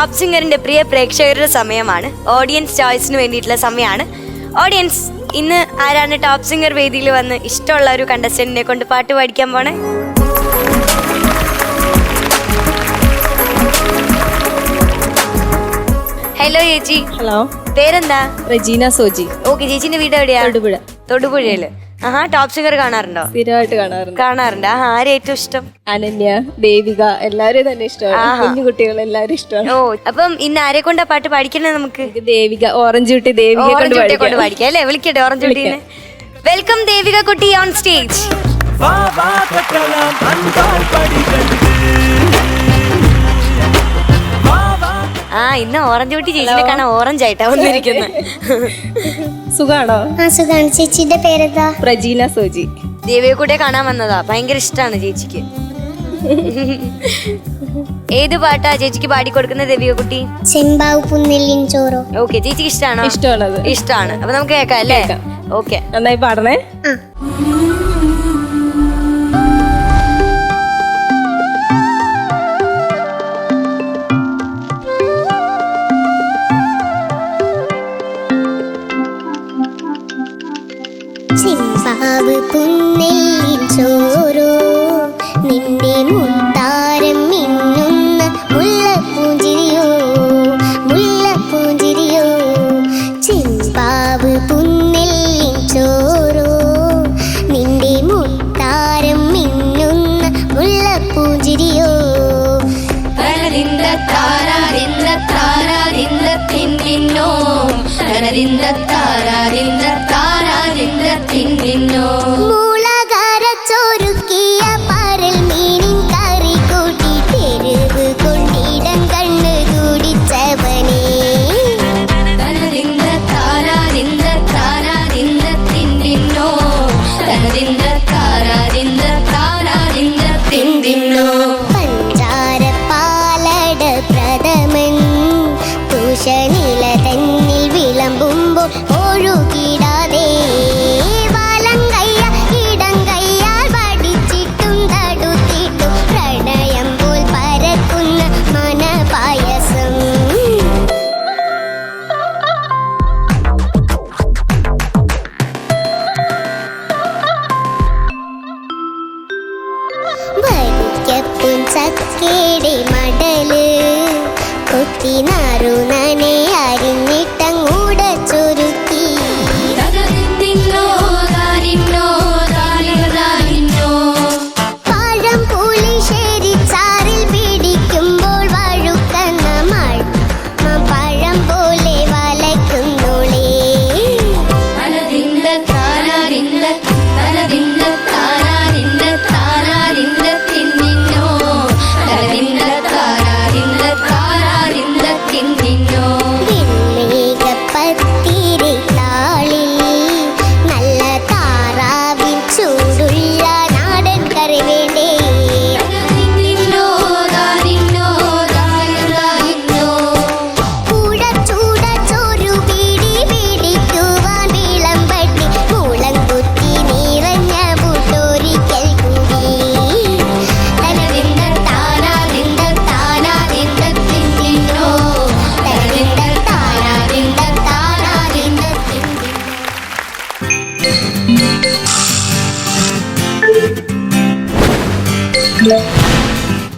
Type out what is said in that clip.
Top സിംഗറിന്റെ പ്രിയ പ്രേക്ഷകരുടെ സമയമാണ്. Audience ചോയ്സിന് വേണ്ടിയിട്ടുള്ള സമയമാണ്. ഓഡിയൻസ് ഇന്ന് ആരാണ് ടോപ്പ് സിംഗർ വേദിയിൽ വന്ന് ഇഷ്ടമുള്ള ഒരു കണ്ടസ്റ്റന്റിനെ കൊണ്ട് പാട്ട് പാടിക്കാൻ പോണേ? ഹലോ ചേച്ചി. ഹലോ പേരെന്താ? റജീന സോജി. ഓക്കെ ചേച്ചിന്റെ വീട് എവിടെയാ? തൊടുപുഴ. തൊടുപുഴയിൽ. ആഹാ ടോപ്പ് സിംഗർ കാണാറുണ്ടോ? സ്ഥിരമായിട്ട് കാണാറുണ്ട്. കാണാറുണ്ട്. ആ ആരെ ഏറ്റവും ഇഷ്ടം? അനന്യ ദേവിക എല്ലാവരും തന്നെ ഇഷ്ടമാണ്. കുഞ്ഞു കുട്ടികൾ എല്ലാവരും ഇഷ്ടമാണ്. ഓ അപ്പം ഇന്ന് ആരെ കൊണ്ടാ പാട്ട് പാടിക്കണേ നമുക്ക്? ദേവിക ഓറഞ്ച് കുട്ടി ദേവിക കൊണ്ട് ഓറഞ്ച് കൊണ്ട് പഠിക്കാം പാടിക്കാം. അല്ലേ? വിളിക്കട്ടെ ഓറഞ്ച് കുട്ടീനെ. വെൽക്കം ദേവിക കുട്ടി ഓൺ സ്റ്റേജ് ഇന്ന് ഓറഞ്ച് കുട്ടി ചേച്ചിനെ കാണാൻ ഓറഞ്ച് ആയിട്ടാ വന്നിരിക്കുന്നത് സുഖാണോ? ആ സുഖാണ്. ചേച്ചിയുടെ പേരെന്താ? പ്രജീന സോജി ദേവിയെ കൂടെ കാണാൻ വന്നതാ. ഭയങ്കര ഇഷ്ടാണ് ചേച്ചിക്ക്. ഏത് പാട്ടാ ചേച്ചിക്ക് പാടി കൊടുക്കുന്ന ദേവിയെ കുട്ടി? ചെമ്പാവ് പുന്നെല്ലിൻ ചോറോ ഓക്കെ ചേച്ചിക്ക് ഇഷ്ടമാണോ ഇഷ്ടമാണത്. ഇഷ്ടമാണ് അപ്പൊ നമുക്ക് കേൾക്കാം അല്ലേ? ഓക്കെ നന്നായി പാടണേ. ആ. ചെമ്പാവ് പുന്നെല്ലിൻ നിന്റെ മുത്താരം മിന്നുന്ന മുല്ലപ്പൂഞ്ചിരിയോ? മുല്ലപ്പൂഞ്ചിരിയോ? ചെമ്പാവ് പുന്നെല്ലിൻ ചോറോ നിന്റെ മുത്താരം മിന്നുന്ന മുല്ലപ്പൂഞ്ചിരിയോ? തനതിന്ദ താരാതിന്ദ താരാതിന്ദ തിന്നിന്നോ തനതിന്ദ താരാതിന്ദ താരാതിന്ദ തിന്നിന്നോ മുളകരച്ചൊരുക്കിയ പരൽ മീനിൻ കറി കൂട്ടി തെരുവ് കൊണ്ടിടം കണ്ണു കുടിച്ചവനേ തനതിന്ദ താരാതിന്ദ താരാതിന്ദ തിന്നിന്നോ തനതിന്ദ താരാതിന്ദ താരാതിന്ദ തിന്നിന്നോ പഞ്ചാര പാലട പ്രഥമൻ തുഷനില തന്നിൽ വിളമ്പുമ്പോൾ ഒഴുകിടാതെ கேடை மடலு கொத்தினார் Thank.